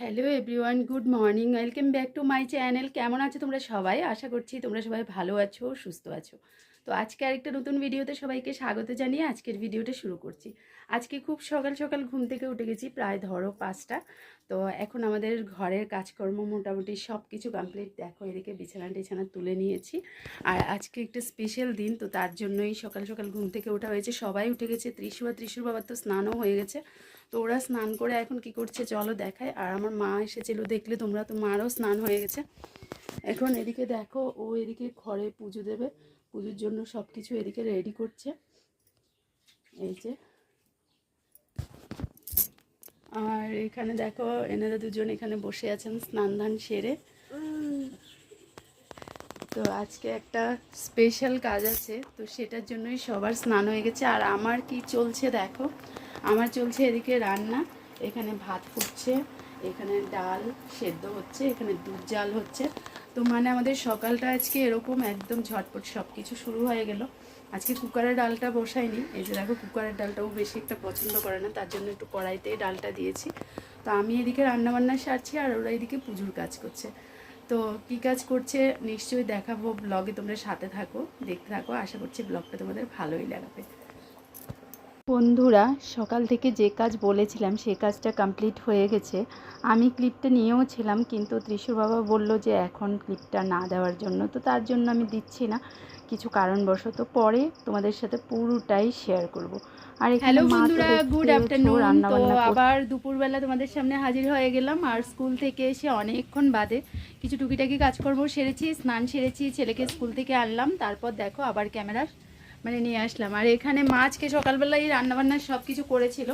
Hello everyone, good morning, welcome back to my channel. কেমন আছো তোমরা সবাই? আশা করছি তোমরা সবাই ভালো আছো, সুস্থ আছো। তো আজকে আরেকটা নতুন ভিডিওতে সবাইকে স্বাগত জানিয়ে আজকের ভিডিওটা শুরু করছি। আজকে খুব সকাল সকাল ঘুম থেকে উঠে গেছি, প্রায় ধরো পাঁচটা। তো এখন আমাদের ঘরের কাজকর্ম মোটামুটি সব কিছু কমপ্লিট দেখো, এদিকে বিছানা টিছানা তুলে নিয়েছি। আর আজকে একটা স্পেশাল দিন, তো তার জন্যই সকাল সকাল ঘুম থেকে ওঠা হয়েছে। সবাই উঠে গেছে, ত্রিশু আর ত্রিশুর বাবার তো স্নানও হয়ে গেছে। তো ওরা স্নান করে এখন কি করছে চলো দেখায় আর আমার মা এসেছিল, দেখলে তোমরা, তো মারও স্নান হয়ে গেছে। এখন এদিকে দেখো, ও এদিকে ঘরে পুজো দেবে। পুজোর জন্য সব কিছু এদিকে রেডি করছে। এই যে। আর এখানে দেখো, এনারা দুজন এখানে বসে আছেন স্নান ধান সেরে। তো আজকে একটা স্পেশাল কাজ আছে, তো সেটার জন্যই সবার স্নান হয়ে গেছে। আর আমার কি চলছে দেখো আমার চলছে এদিকে রান্না। এখানে ভাত ফুটছে, এখানে ডাল সেদ্ধ হচ্ছে, এখানে দুধ জাল হচ্ছে। তো মানে আমাদের সকালটা আজকে এরকম একদম ঝটপট সব কিছু শুরু হয়ে গেল। আজকে কুকারের ডালটা বসাইনি, এই যে দেখো কুকারের ডালটাও বেশি একটা পছন্দ করে না, তার জন্য একটু কড়াইতেই ডালটা দিয়েছি। তো আমি এদিকে রান্নাবান্না সারছি আর ওরা এদিকে পুজোর কাজ করছে। তো কী কাজ করছে নিশ্চয়ই দেখাবো ব্লগে তোমরা সাথে থাকো, দেখতে থাকো, আশা করছি ব্লগটা তোমাদের ভালোই লাগাবে। বন্ধুরা সকাল থেকে যে কাজ বলেছিলাম সে কাজটা কমপ্লিট হয়ে গেছে। আমি ক্লিপটা নিয়েও ছিলাম কিন্তু ত্রিশুর বাবা বলল যে এখন ক্লিপটা না দেওয়ার জন্য তো তার জন্য আমি দিচ্ছি না। কিছু কারণবশত পরে তোমাদের সাথে পুরোটাই শেয়ার করব। আর হ্যালো বন্ধুরা গুড আফটারনুন তো আবার দুপুরবেলা তোমাদের সামনে হাজির হয়ে গেলাম আর স্কুল থেকে এসে অনেকক্ষণ বাদে কিছু টুকিটাকি কাজকর্ম সেরেছি স্নান সেরেছি ছেলেকে স্কুল থেকে আনলাম তারপর দেখো আবার ক্যামেরা মানে নিয়ে আসলাম। আর এখানে মাছকে সকালবেলায় রান্নাবান্না সব কিছু করেছিল।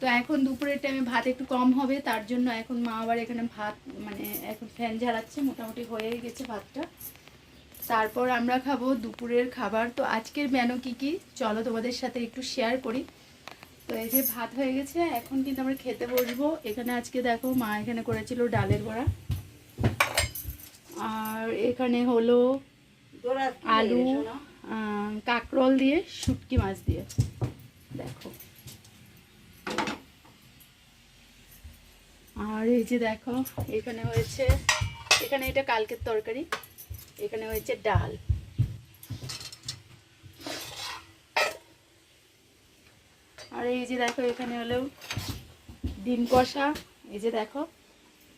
তো এখন দুপুরের টাইমে ভাত একটু কম হবে তার জন্য এখন মা আবার এখানে ভাত মানে এখন ফ্যান ঝাড়াচ্ছে মোটামুটি হয়ে গেছে ভাতটা। তারপর আমরা খাব দুপুরের খাবার। তো আজকের মেনু কী কী? চলো তোমাদের সাথে একটু শেয়ার করি। তো এই যে ভাত হয়ে গেছে এখন কিন্তু আমরা খেতে বসবো। এখানে আজকে দেখো মা এখানে করেছিল ডালের বড়া। আর এখানে হলো আলু কাঁকরোল দিয়ে, শুটকি মাছ দিয়ে। দেখো। আর এই যে দেখো, এখানে হয়েছে, এখানে এটা কালকের তরকারি, এখানে হয়েছে ডাল। আর এই যে দেখো, এখানে হলো ডিম কষা। এই যে দেখো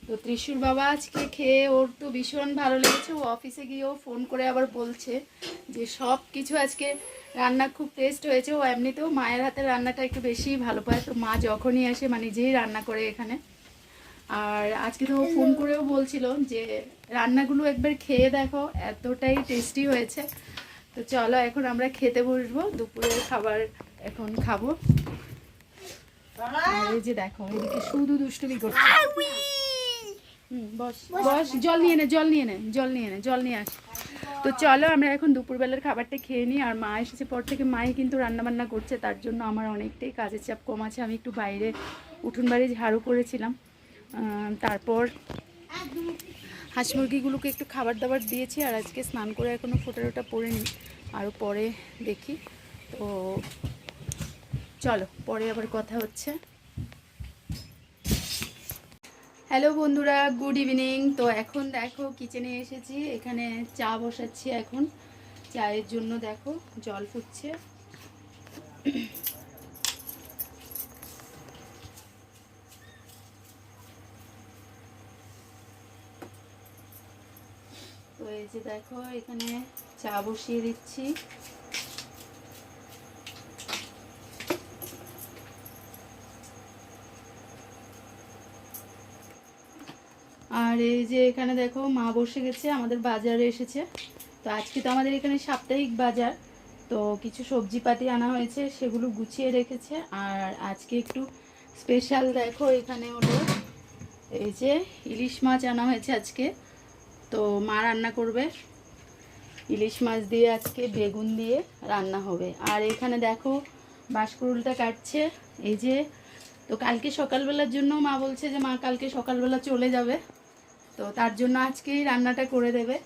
তো ত্রিশুর বাবা আজকে খেয়ে ওর তো ভীষণ ভালো লেগেছে। ও অফিসে গিয়েও ফোন করে আবার বলছে যে সব কিছু আজকে রান্না খুব টেস্ট হয়েছে। ও এমনিতেও মায়ের হাতের রান্নাটা একটু বেশিই ভালো পায়। তো মা যখনই আসে মানে নিজেই রান্না করে এখানে। আর আজকে তো ফোন করেও বলছিল যে, রান্নাগুলো একবার খেয়ে দেখো, এতটাই টেস্টি হয়েছে। তো চলো এখন আমরা খেতে বসবো। দুপুরের খাবার এখন খাব। এই যে দেখো, এদিকে শুধু দুষ্টুমি করছে। বস। বস। জল নিয়ে নে জল নিয়ে নে জল নিয়ে নে জল নিয়ে আস তো চলো আমরা এখন দুপুরবেলার খাবারটা খেয়ে নিই আর মা এসেছে পর থেকে মাই কিন্তু রান্নাবান্না করছে তার জন্য আমার অনেকটাই কাজের চাপ কম আছে আমি একটু বাইরে উঠোন বাড়ি ঝাড়ু করেছিলাম। তারপর হাঁস মুরগিগুলোকে একটু খাবার দাবার দিয়েছি আর আজকে স্নান করে এখনও ফোটা টোটা পরে নিই আরও পরে দেখি। তো চলো পরে আবার কথা হচ্ছে। হ্যালো বন্ধুরা গুড ইভিনিং তো এখন দেখো কিচেনে এসেছি। এখানে চা বসাচ্ছি এখন। চায়ের জন্য দেখো, জল ফুটছে। তো এই যে দেখো, এখানে চা বসিয়ে দিচ্ছি। আর এই যে এখানে দেখো, মা বসে গেছে, আমাদের বাজারে এসেছে। তো আজকে তো আমাদের এখানে সাপ্তাহিক বাজার। তো কিছু সবজিপাতি আনা হয়েছে, সেগুলো গুছিয়ে রেখেছে। আর আজকে একটু স্পেশাল দেখো, এখানে হলো এই যে ইলিশ মাছ আনা হয়েছে আজকে। তো মা রান্না করবে। ইলিশ মাছ দিয়ে আজকে বেগুন দিয়ে রান্না হবে। আর এখানে দেখো, বাঁশকুড়ুলটা কাটছে। এই যে, তো কালকে সকালবেলার জন্য মা বলছে যে, মা, কালকে সকালবেলা চলে যাবে। তো তার জন্য আজকেই রান্নাটা করে দেবে।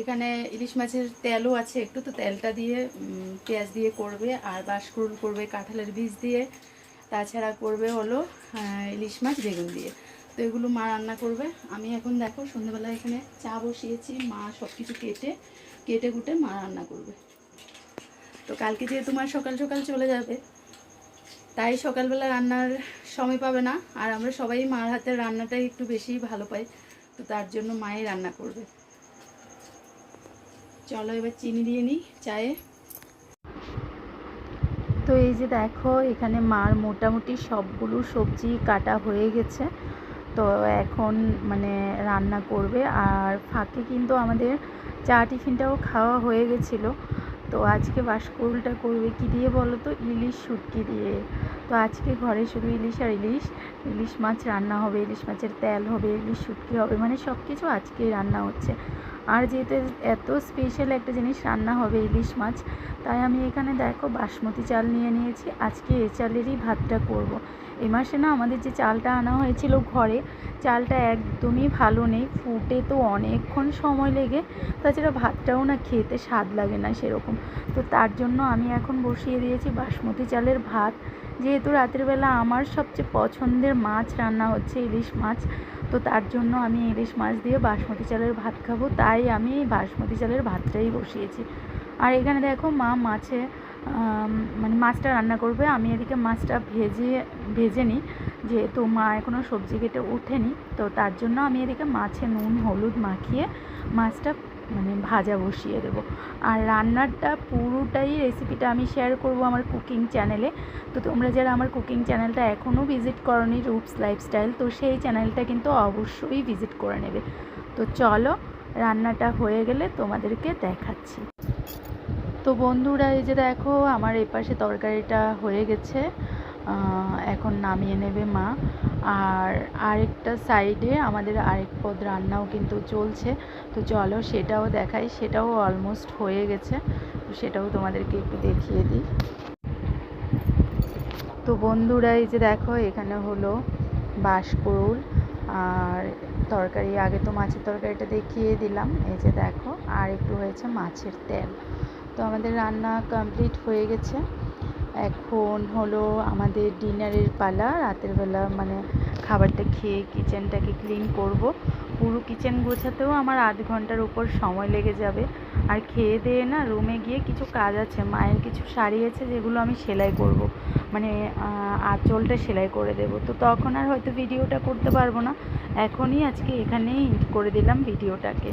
এখানে ইলিশ মাছের তেলও আছে একটু, তো তেলটা দিয়ে পেঁয়াজ দিয়ে করবে আর বাঁশকুড়ুল করবে, কাঁঠালের বীজ দিয়ে। তাছাড়া করবে হলো ইলিশ মাছ বেগুন দিয়ে। তো এগুলো মা রান্না করবে। আমি এখন দেখো সন্ধ্যেবেলা এখানে চা বসিয়েছি, মা সব কিছু কেটে কেটে কুটে মা রান্না করবে। তো কালকে যেহেতু মা সকাল সকাল চলে যাবে, তাই সকালবেলা রান্নার সময় পাবে না। আর আমরা সবাই মার হাতের রান্নাটাই একটু বেশি ভালো পাই। তো তার জন্য মায়ে রান্না করবে। চলো এবার চিনি দিয়ে নিই চায়ে। তো এই যে দেখো, এখানে মার মোটামুটি সবগুলো সবজি কাটা হয়ে গেছে। তো এখন মানে রান্না করবে। আর ফাঁকে কিন্তু আমাদের চা টিফিনটাও খাওয়া হয়ে গেছিল। তো আজকে বাসকরুলটা করবে কি দিয়ে বলো তো? ইলিশ শুটকি দিয়ে। তো আজকে ঘরে শুধু ইলিশ আর ইলিশ। ইলিশ মাছ রান্না হবে, ইলিশ মাছের তেল হবে, ইলিশ শুটকি হবে মানে সব কিছু আজকেই রান্না হচ্ছে। আর যেহেতু এত স্পেশাল একটা জিনিস রান্না হবে ইলিশ মাছ, তাই আমি এখানে দেখো বাসমতি চাল নিয়ে নিয়েছি। আজকে এ চালেরই ভাতটা করব। এ মাসে না আমাদের যে চালটা আনা হয়েছিল ঘরে, চালটা একদমই ভালো নেই, ফুটে তো অনেকক্ষণ সময় লেগে, তাছাড়া ভাতটাও না খেতে স্বাদ লাগে না সেরকম। তো তার জন্য আমি এখন বসিয়ে দিয়েছি বাসমতি চালের ভাত। যেহেতু রাতের বেলা আমার সবচেয়ে পছন্দের মাছ রান্না হচ্ছে ইলিশ মাছ তো তার জন্য আমি ইলিশ মাছ দিয়ে বাসমতি চালের ভাত খাব, তাই আমি বাসমতি চালের ভাতটাই বসিয়েছি। আর এখানে দেখো মা মাছে মানে মাছটা রান্না করবে, আমি এদিকে মাছটা ভেজে ভেজে নিই, যেহেতু মা এখনও সবজি কেটে ওঠেনি, তো তার জন্য আমি এদিকে মাছে নুন, হলুদ মাখিয়ে মাছটা মানে ভাজা বসিয়ে দেবো। আর রান্নারটা পুরোটাই রেসিপিটা আমি শেয়ার করব আমার কুকিং চ্যানেলে তো তোমরা যারা আমার কুকিং চ্যানেলটা এখনও ভিজিট করনি রুপস লাইফস্টাইল তো সেই চ্যানেলটা কিন্তু অবশ্যই ভিজিট করে নেবে। তো চলো, রান্নাটা হয়ে গেলে তোমাদেরকে দেখাচ্ছি। তো বন্ধুরা, এই যে দেখো, আমার এপাশে তরকারিটা হয়ে গেছে। এখন নামিয়ে নেবে মা। আর আরেকটা সাইডে আমাদের আরেক পদ রান্নাও কিন্তু চলছে। তো চলো সেটাও দেখাই, সেটাও অলমোস্ট হয়ে গেছে। তো সেটাও তোমাদেরকে একটু দেখিয়ে দিই। তো বন্ধুরা, এই যে দেখো, এখানে হলো বাঁশকুড়ুল আর তরকারি। আগে তো মাছের তরকারিটা দেখিয়ে দিলাম। এই যে দেখো, আর একটু হয়েছে মাছের তেল। তো আমাদের রান্না কমপ্লিট হয়ে গেছে। এখন হলো আমাদের ডিনারের পালা। রাতের বেলা মানে খাবারটা খেয়ে কিচেনটাকে ক্লিন করব। পুরো কিচেন গোছাতেও আমার আধ ঘণ্টার উপর সময় লেগে যাবে। আর খেয়ে দিয়ে না রুমে গিয়ে কিছু কাজ আছে, মায়ের কিছু শাড়ি আছে যেগুলো আমি সেলাই করব। মানে আঁচলটা সেলাই করে দেব। তো তখন আর হয়তো ভিডিওটা করতে পারব না। এখনই আজকে এখানেই করে দিলাম ভিডিওটাকে।